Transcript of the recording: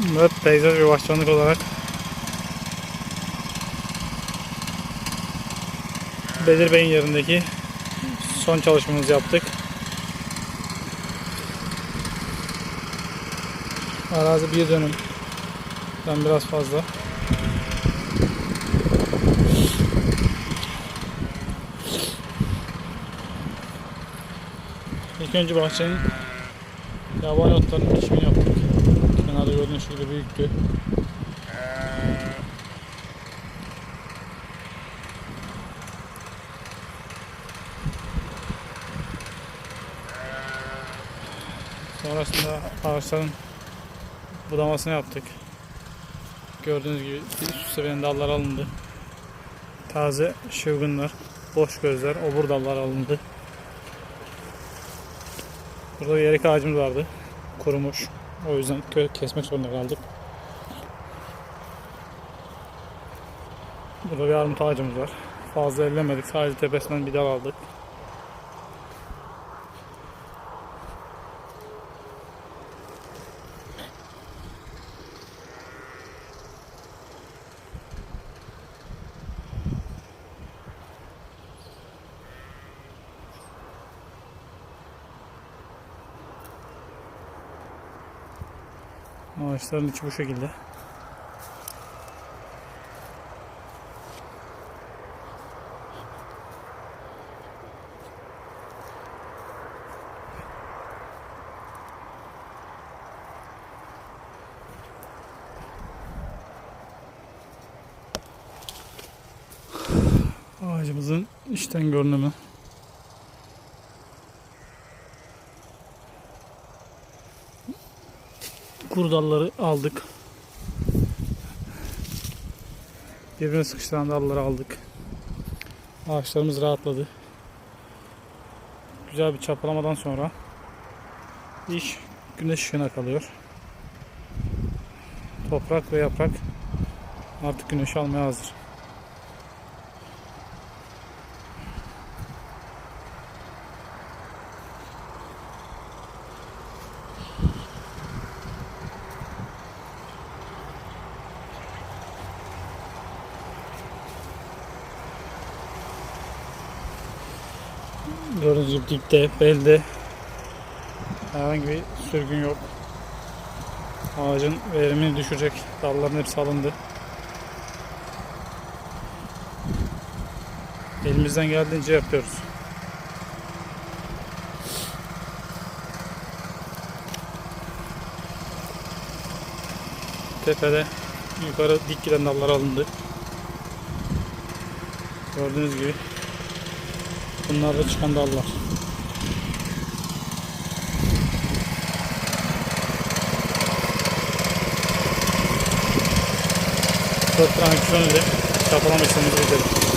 Ve peyzaj ve bahçıvanlık olarak Bedir Bey'in yerindeki son çalışmamızı yaptık. Arazi bir dönüm. Ben biraz fazla. İlk önce bahçenin yabani otlarının dikimini yaptık. Gördüğünüz gibi büyüktü. Sonrasında ağaçların budamasını yaptık. Gördüğünüz gibi su seviyenin dallar alındı. Taze şıvgınlar, boş gözler, obur dallar alındı. Burada bir erik ağacımız vardı. Kurumuş. O yüzden kesmek zorunda kaldık. Burada bir armut ağacımız var. Fazla ellemedik. Sadece tepesinden bir dal aldık. Ağaçların içi bu şekilde. Ağacımızın içten görünümü. Kurdalları aldık. Birbirine sıkıştıran dalları aldık. Ağaçlarımız rahatladı. Güzel bir çapalamadan sonra iş güneş ışığına kalıyor. Toprak ve yaprak artık güneşi almaya hazır. Gördüğünüz gibi dipte, belde herhangi bir sürgün yok. Ağacın verimini düşürecek dalların hepsi alındı. Elimizden geldiğince yapıyoruz. Tepede yukarı dik giden dallar alındı. Gördüğünüz gibi Bunlar da çıkan dallar. De çapalama işlemimizi bitirdik.